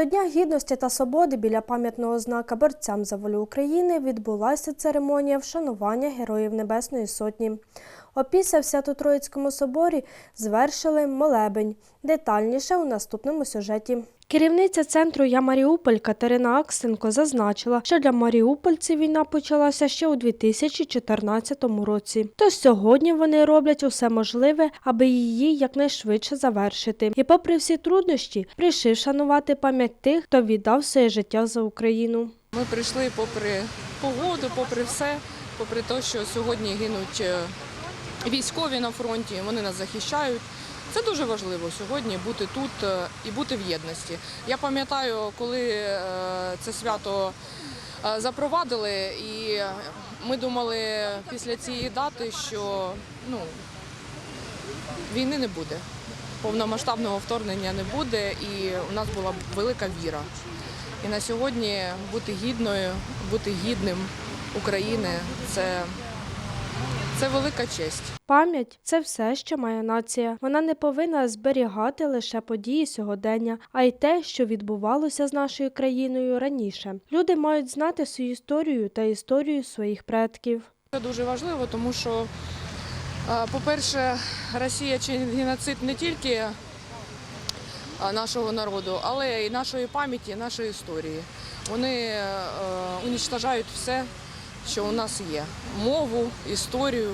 До Дня гідності та свободи біля пам'ятного знака борцям за волю України відбулася церемонія вшанування Героїв Небесної Сотні. Опісля в Свято-Троїцькому соборі звершили молебень. Детальніше у наступному сюжеті. Керівниця центру Я Маріуполь Катерина Аксенко зазначила, що для маріупольців війна почалася ще у 2014 році. Тож сьогодні вони роблять усе можливе, аби її якнайшвидше завершити. І попри всі труднощі, прийшли шанувати пам'ять тих, хто віддав своє життя за Україну. Ми прийшли попри погоду, попри все, попри те, що сьогодні гинуть е, військові на фронті, вони нас захищають. Це дуже важливо сьогодні бути тут е, і бути в єдності. Я пам'ятаю, коли е, це свято е, запровадили, і ми думали після цієї дати, що ну, війни не буде, повномасштабного вторгнення не буде, і у нас була велика віра. І на сьогодні бути гідною, бути гідним України це, це велика честь. Пам'ять це все, що має нація. Вона не повинна зберігати лише події сьогодення, а й те, що відбувалося з нашою країною раніше. Люди мають знати свою історію та історію своїх предків. Це дуже важливо, тому що, по-перше, Росія чинить геноцид не тільки нашого народу, але й нашої пам'яті, нашої історії. Вони е, унічтажають все, що у нас є: мову, історію.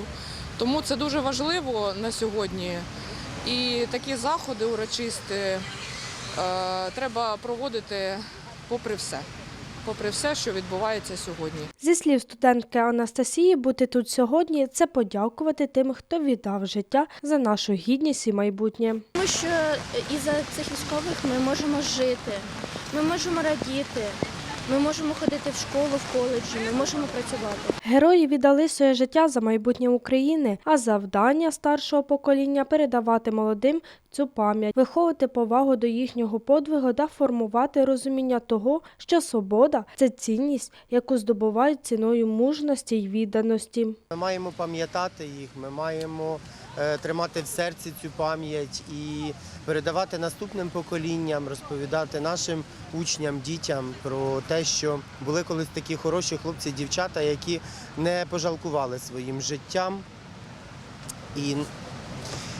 Тому це дуже важливо на сьогодні. І такі заходи урочисті е, треба проводити попри все, попри все, що відбувається сьогодні. Зі слів студентки Анастасії, бути тут сьогодні це подякувати тим, хто віддав життя за нашу гідність і майбутнє. Тому що із-за цих військових ми можемо жити, ми можемо радіти, ми можемо ходити в школу, в коледжі, ми можемо працювати. Герої віддали своє життя за майбутнє України, а завдання старшого покоління передавати молодим цю пам'ять, виховувати повагу до їхнього подвигу та формувати розуміння того, що свобода це цінність, яку здобувають ціною мужності й відданості. Ми маємо пам'ятати їх, ми маємо тримати в серці цю пам'ять і передавати наступним поколінням, розповідати нашим учням, дітям про те, що були колись такі хороші хлопці, дівчата, які не пожалкували своїм життям. І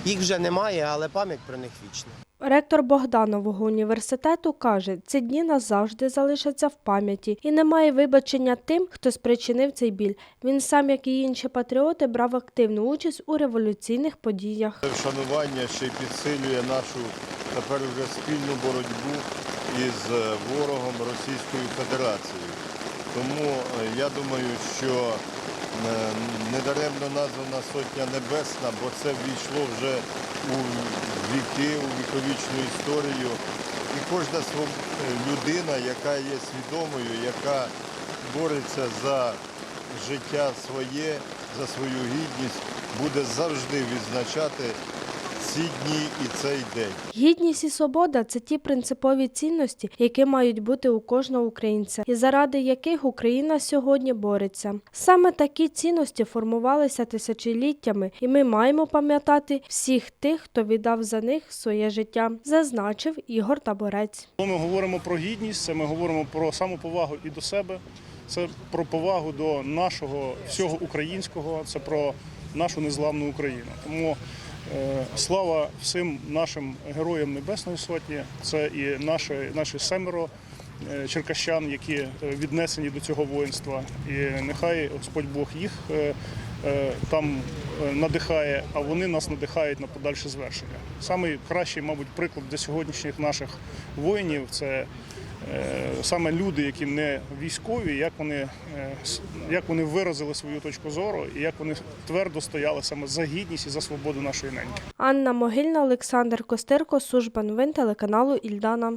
їх вже немає, але пам'ять про них вічна. Ректор Богданового університету каже, ці дні назавжди залишаться в пам'яті і немає вибачення тим, хто спричинив цей біль. Він сам, як і інші патріоти, брав активну участь у революційних подіях. Вшанування ще й підсилює нашу тепер вже спільну боротьбу із е, ворогом Російською Федерацією. Тому е, я думаю, що недаремно названа Сотня Небесна, бо це ввійшло вже у віки, у віковічну історію. І кожна е, людина, яка є свідомою, яка бореться за життя своє, за свою гідність, буде завжди відзначати ці дні і цей день. Гідність і свобода це ті принципові цінності, які мають бути у кожного українця, і заради яких Україна сьогодні бореться. Саме такі цінності формувалися тисячоліттями, і ми маємо пам'ятати всіх тих, хто віддав за них своє життя, зазначив Ігор Таборець. Коли ми говоримо про гідність, це ми говоримо про самоповагу і до себе, це про повагу до нашого всього українського, це про нашу незламну Україну. Тому слава всім нашим героям Небесної Сотні, це і наші, наші семеро е, черкащан, які е, віднесені до цього воїнства. І нехай Господь Бог їх е, е, там е, надихає, а вони нас надихають на подальше звершення. Самий кращий, мабуть, приклад для сьогоднішніх наших воїнів це е, саме люди, які не військові, як вони, е, як вони виразили свою точку зору і як вони твердо стояли саме за гідність і за свободу нашої неньки. Анна Могильна, Олександр Костирко, служба новин телеканалу Ільдана.